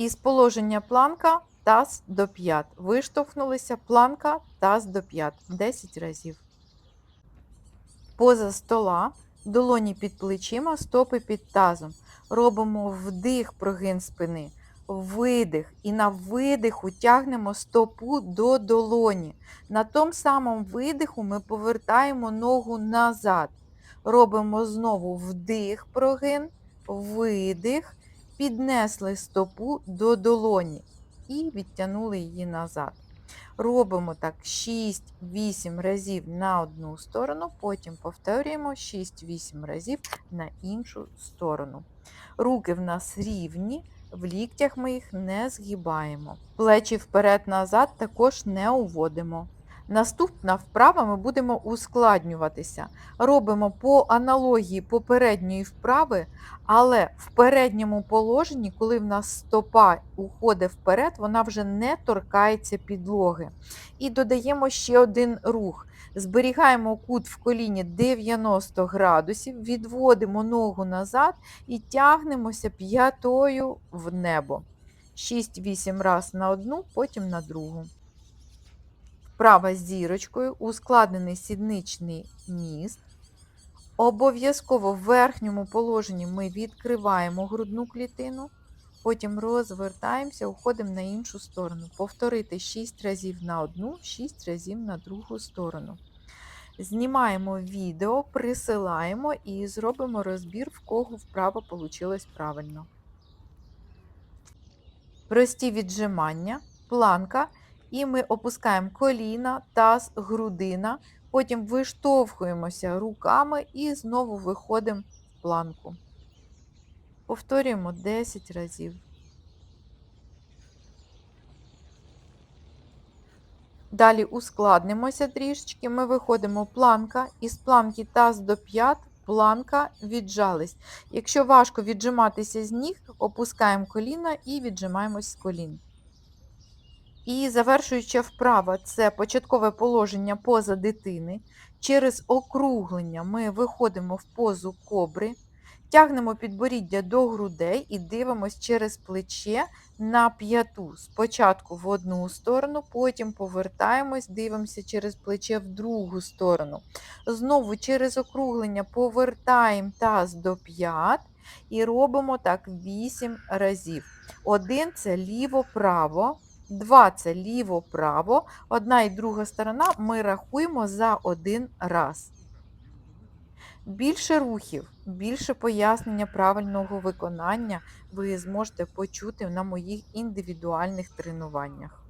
Із положення планка таз до п'ят. Виштовхнулися планка таз до п'ят 10 разів. Поза стола, долоні під плечима, стопи під тазом. Робимо вдих, прогин спини, видих. І на видиху тягнемо стопу до долоні. На тому самому видиху ми повертаємо ногу назад. Робимо знову вдих, прогин, видих, піднесли стопу до долоні і відтягнули її назад. Робимо так 6-8 разів на одну сторону, потім повторюємо 6-8 разів на іншу сторону. Руки в нас рівні, в ліктях ми їх не згибаємо. Плечі вперед-назад також не уводимо. Наступна вправа ми будемо ускладнюватися. Робимо по аналогії попередньої вправи, але в передньому положенні, коли в нас стопа уходить вперед, вона вже не торкається підлоги. І додаємо ще один рух. Зберігаємо кут в коліні 90 градусів, відводимо ногу назад і тягнемося п'ятою в небо. 6-8 раз на одну, потім на другу. Вправа з зірочкою, ускладнений сідничний міст. Обов'язково в верхньому положенні ми відкриваємо грудну клітину, потім розвертаємося, уходимо на іншу сторону. Повторити 6 разів на одну, 6 разів на другу сторону. Знімаємо відео, присилаємо і зробимо розбір, в кого вправо вийшло правильно. Прості віджимання, планка, і ми опускаємо коліна, таз, грудина. Потім виштовхуємося руками і знову виходимо в планку. Повторюємо 10 разів. Далі ускладнимося трішечки. Ми виходимо планка, із планки таз до п'ят, планка віджались. Якщо важко віджиматися з ніг, опускаємо коліна і віджимаємось з колін. І завершуюча вправа це початкове положення поза дитини. Через округлення ми виходимо в позу кобри, тягнемо підборіддя до грудей і дивимося через плече на п'яту. Спочатку в одну сторону, потім повертаємось, дивимося через плече в другу сторону. Знову через округлення повертаємо таз до п'ят і робимо так 8 разів. Один це ліво-право. Два це ліво-право, одна і друга сторона ми рахуємо за один раз. Більше рухів, більше пояснення правильного виконання ви зможете почути на моїх індивідуальних тренуваннях.